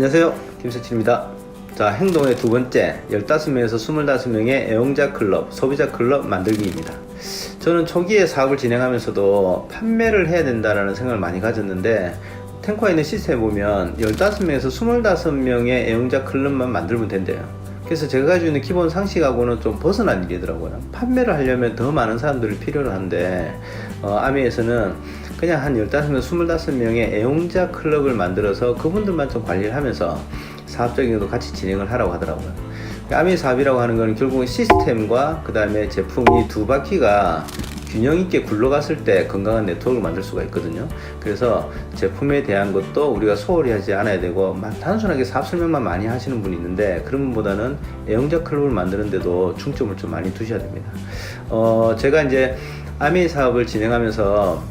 안녕하세요. 김세칠입니다. 자, 행동의 두 번째, 15명에서 25명의 애용자 클럽, 소비자 클럽 만들기입니다. 저는 초기에 사업을 진행하면서도 판매를 해야 된다라는 생각을 많이 가졌는데, 탱커에 있는 시스템에 보면 15명에서 25명의 애용자 클럽만 만들면 된대요. 그래서 제가 가지고 있는 기본 상식하고는 좀 벗어난 일이더라고요. 판매를 하려면 더 많은 사람들이 필요로 한데, 어, 아미에서는 그냥 한 15명, 25명의 애용자 클럽을 만들어서 그분들만 좀 관리를 하면서 사업적인 것도 같이 진행을 하라고 하더라고요. 아미 사업이라고 하는 거는 결국은 시스템과 그 다음에 제품 이 두 바퀴가 균형 있게 굴러갔을 때 건강한 네트워크를 만들 수가 있거든요. 그래서 제품에 대한 것도 우리가 소홀히 하지 않아야 되고 막 단순하게 사업 설명만 많이 하시는 분이 있는데 그런 분보다는 애용자 클럽을 만드는데도 중점을 좀 많이 두셔야 됩니다. 어, 제가 이제 아미 사업을 진행하면서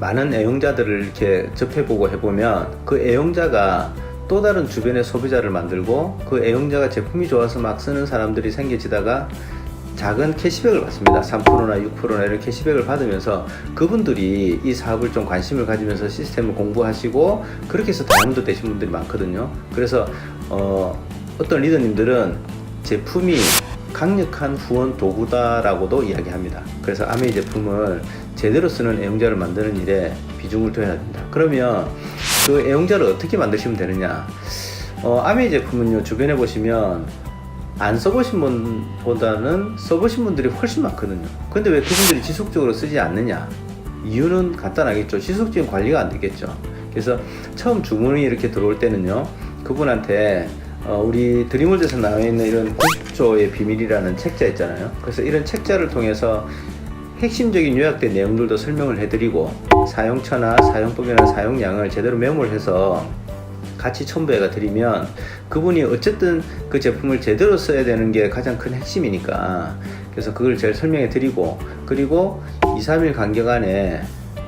많은 애용자들을 이렇게 접해보고 해보면 그 애용자가 또 다른 주변의 소비자를 만들고 그 애용자가 제품이 좋아서 막 쓰는 사람들이 생겨지다가 작은 캐시백을 받습니다. 3%나 6%나 이런 캐시백을 받으면서 그분들이 이 사업을 좀 관심을 가지면서 시스템을 공부하시고 그렇게 해서 다운도 되신 분들이 많거든요. 그래서 어, 어떤 리더님들은 제품이 강력한 후원 도구다라고도 이야기합니다. 그래서 아메이 제품을 제대로 쓰는 애용자를 만드는 일에 비중을 둬야 됩니다. 그러면 그 애용자를 어떻게 만드시면 되느냐? 어, 아메이 제품은요 주변에 보시면 안 써보신 분보다는 써보신 분들이 훨씬 많거든요. 근데 왜 그분들이 지속적으로 쓰지 않느냐? 이유는 간단하겠죠. 지속적인 관리가 안 되겠죠. 그래서 처음 주문이 이렇게 들어올 때는요, 그분한테 어, 우리 드림월드에서 나와 있는 이런 90조의 비밀이라는 책자 있잖아요. 그래서 이런 책자를 통해서 핵심적인 요약된 내용들도 설명을 해드리고 사용처나 사용법이나 사용량을 제대로 메모를 해서 같이 첨부해가 드리면 그분이 어쨌든 그 제품을 제대로 써야 되는 게 가장 큰 핵심이니까 그래서 그걸 제일 설명해 드리고 그리고 2, 3일 간격 안에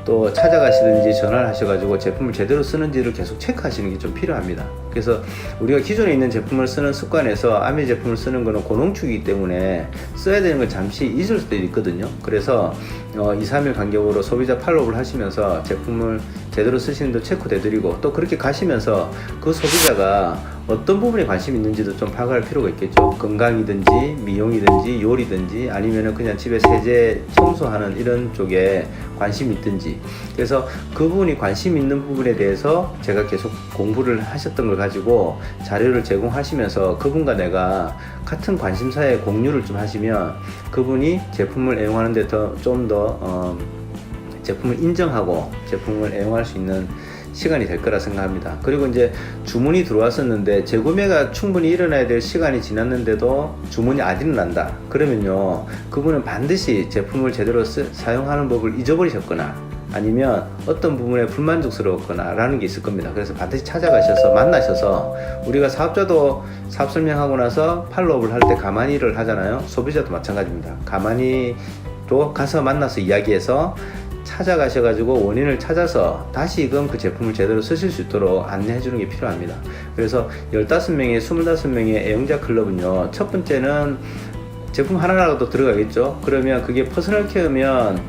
또 찾아가시든지 전화를 하셔가지고 제품을 제대로 쓰는지를 계속 체크하시는 게 좀 필요합니다. 그래서 우리가 기존에 있는 제품을 쓰는 습관에서 아메 제품을 쓰는 거는 고농축이기 때문에 써야 되는 걸 잠시 잊을 수도 있거든요. 그래서 어, 2, 3일 간격으로 소비자 팔로우를 하시면서 제품을 제대로 쓰시는 데 체크해드리고 또 그렇게 가시면서 그 소비자가 어떤 부분에 관심 있는지도 좀 파악할 필요가 있겠죠. 건강이든지 미용이든지 요리든지 아니면은 그냥 집에 세제 청소하는 이런 쪽에 관심이 있든지 그래서 그분이 관심 있는 부분에 대해서 제가 계속 공부를 하셨던 걸 가지고 자료를 제공하시면서 그분과 내가 같은 관심사에 공유를 좀 하시면 그분이 제품을 애용하는데 더 좀더 어, 제품을 인정하고 제품을 애용할 수 있는 시간이 될 거라 생각합니다. 그리고 이제 주문이 들어왔었는데 재구매가 충분히 일어나야 될 시간이 지났는데도 주문이 안 일어난다. 그러면요, 그분은 반드시 제품을 제대로 쓰, 사용하는 법을 잊어버리셨거나 아니면 어떤 부분에 불만족스러웠거나 라는 게 있을 겁니다. 그래서 반드시 찾아가셔서 만나셔서 우리가 사업자도 사업 설명하고 나서 팔로업을 할 때 가만히를 하잖아요. 소비자도 마찬가지입니다. 가만히 또 가서 만나서 이야기해서 찾아가셔가지고 원인을 찾아서 다시금 그 제품을 제대로 쓰실 수 있도록 안내해 주는 게 필요합니다. 그래서 15명의, 25명의 애용자 클럽은요, 첫 번째는 제품 하나라도 들어가겠죠? 그러면 그게 퍼스널 케어면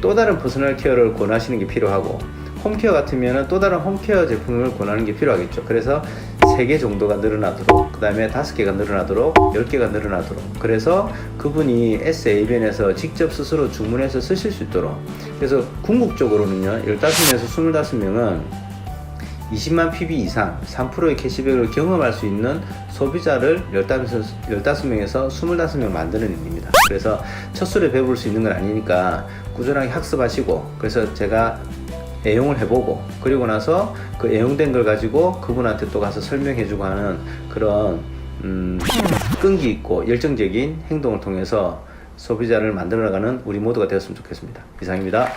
또 다른 퍼스널 케어를 권하시는 게 필요하고, 홈케어 같으면 또 다른 홈케어 제품을 권하는 게 필요하겠죠. 그래서 3개 정도가 늘어나도록, 그 다음에 5개가 늘어나도록, 10개가 늘어나도록. 그래서 그분이 SABN에서 직접 스스로 주문해서 쓰실 수 있도록. 그래서 궁극적으로는요, 15명에서 25명은 20만 PB 이상 3%의 캐시백을 경험할 수 있는 소비자를 15에서, 15명에서 25명 만드는 일입니다. 그래서 첫 술에 배부를 수 있는 건 아니니까 꾸준하게 학습하시고, 그래서 제가 애용을 해보고 그리고 나서 그 애용된 걸 가지고 그분한테 또 가서 설명해주고 하는 그런 음, 끈기 있고 열정적인 행동을 통해서 소비자를 만들어 나가는 우리 모두가 되었으면 좋겠습니다. 이상입니다.